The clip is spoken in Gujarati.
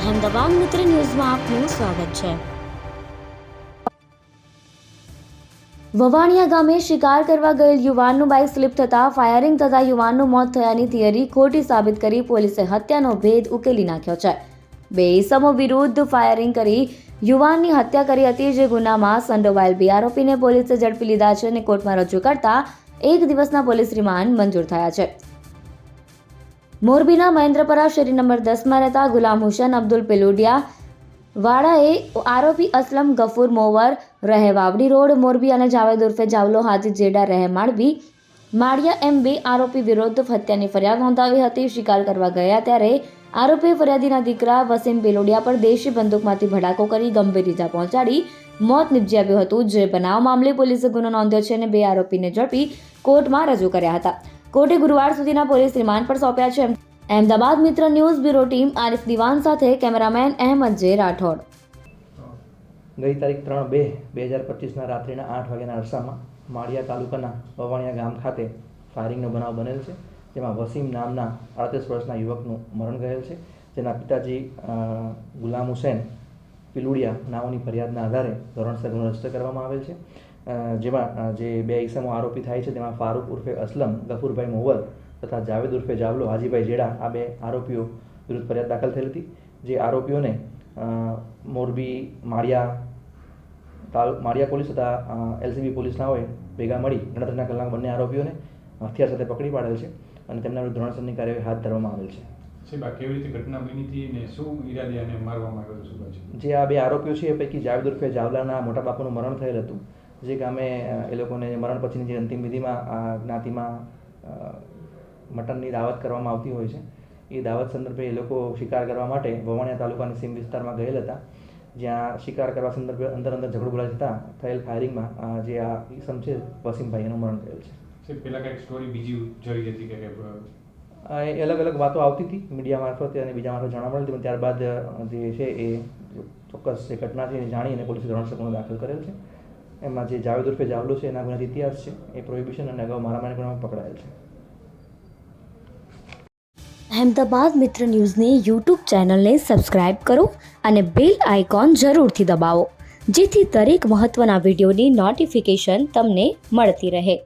અહેમદાબાદ મિત્ર ન્યૂઝમાં આપનું સ્વાગત છે. વવાણિયા ગામે શિકાર કરવા ગયેલ યુવાનનું બાઇક સ્લીપ થતાં ફાયરિંગ થતાં યુવાનનું મોત થયાની થિયરી ખોટી સાબિત કરી પોલીસે હત્યાનો ભેદ ઉકેલી નાખ્યો છે. બે ઇસમો વિરુદ્ધ ફાયરિંગ કરી યુવાનની હત્યા કરી હતી જે ગુનામાં સંડોવાયેલ બે આરોપીને પોલીસે ઝડપી લીધા છે અને કોર્ટમાં રજૂ કરતા એક દિવસના પોલીસ રિમાન્ડ મંજૂર થયા છે. મોરબીના મહેન્દ્રપરા શેરી નંબર દસમાં રહેતા ગુલામ હુસેન અબ્દુલ પેલુડિયા વાળાએ આરોપી અસલમ ગફૂર મોવર રહે વાવડી રોડ, મોરબી અને જાવેદ ઉર્ફે જાવલો હાજી જેડા રહે માળવી માળિયા એમ બે આરોપી વિરુદ્ધ હત્યાની ફરિયાદ નોંધાવી હતી. શિકાર કરવા ગયા ત્યારે આરોપીએ ફરિયાદીના દીકરા વસીમ પેલોડિયા પર દેશી બંદૂકમાંથી ભડાકો કરી ગંભીર ઇજા પહોંચાડી મોત નિપજાવ્યું હતું. જે બનાવ મામલે પોલીસે ગુનો નોંધ્યો છે અને બે આરોપીને ઝડપી કોર્ટમાં રજૂ કર્યા હતા. કોર્ટે ગુરુવાર સુધીના પોલીસ રિમાન્ડ પર સોંપ્યા છે. અહેમદાબાદ મિત્ર ન્યૂઝ બ્યુરો ટીમ આરિફ દિવાન સાથે કેમેરામેન અહેમદ જે રાઠોડ. ગઈ તારીખ ત્રણ બે બે હજાર પચીસના રાત્રિના આઠ વાગ્યાના અરસામાં માળિયા તાલુકાના વવાણિયા ગામ ખાતે ફાયરિંગનો બનાવ બનેલ છે. જેમાં વસીમ નામના અડતીસ વર્ષના યુવકનું મરણ ગયેલ છે. જેના પિતાજી ગુલામ હુસેન પિલુડિયા નાઓની ફરિયાદના આધારે ધોરણસર ગુનો રજિસ્ટર કરવામાં આવેલ છે. જેમાં જે બે ઇસમો આરોપી થાય છે તેમાં ફારૂક ઉર્ફે અસલમ ગફુરભાઈ મોવલ તથા જાવેદ ઉર્ફે જાવલો હાજીભાઈ જેડા આ બે આરોપીઓ વિરુદ્ધ ફરિયાદ દાખલ થયેલ હતી. જે આરોપીઓને મોરબી માળિયા તાલ માળિયા પોલીસ તથા એલસીબી પોલીસના હોય ભેગા મળી ગણતરીના કલાક બંને આરોપીઓને હથિયાર સાથે પકડી પાડેલ છે અને તેમના વિરુદ્ધ ધોરણસરની કાર્યવાહી હાથ ધરવામાં આવેલ છે. સાહેબ આ કેવી રીતે ઘટના બની હતી ને શું ઈરાદે આને મારવામાં આવ્યો શું જે આ બે આરોપીઓ છે એ પૈકી જાવેદ ઉર્ફે જાવલાના મોટા બાપુનું મરણ થયેલ હતું. જે ગામે એ લોકોને મરણ પછીની જે અંતિમ વિધિમાં આ જ્ઞાતિમાં મટનની દાવત કરવામાં આવતી હોય છે એ દાવત સંદર્ભે એ લોકો શિકાર કરવા માટે વવાણિયા તાલુકાની સીમ વિસ્તારમાં ગયેલ હતા. જ્યાં શિકાર કરવા સંદર્ભે અંદર અંદર ઝઘડો બોલાઈ જતા થયેલ ફાયરિંગમાં જે આ ઈસમ છે વસીમભાઈ એનું મરણ થયેલ છે. પેલા કંઈક સ્ટોરી બીજી જોઈ હતી કે એ અલગ અલગ વાતો આવતી હતી મીડિયા મારફતે અને બીજા મારફતે જાણવા મળી હતી ત્યારબાદ જે છે એ ચોક્કસ જે ઘટના છે એ જાણી અને પોલીસે ધોરણસર ગુનો દાખલ કરેલ છે. એમાં જે જાવેદ ઉર્ફે જાવલો છે, એના ગુનાથી ઇતિહાસ છે, એ પ્રોહિબિશન અને અગાઉ મારામારી ગુનામાં પકડાયેલ છે. અહેમદાબાદ મિત્ર ન્યૂઝની યુટ્યુબ ચેનલને સબસ્ક્રાઇબ કરો અને બેલ આઇકોન જરૂરથી દબાવો, જેથી દરેક મહત્ત્વના વિડીયોની નોટિફિકેશન તમને મળતી રહે.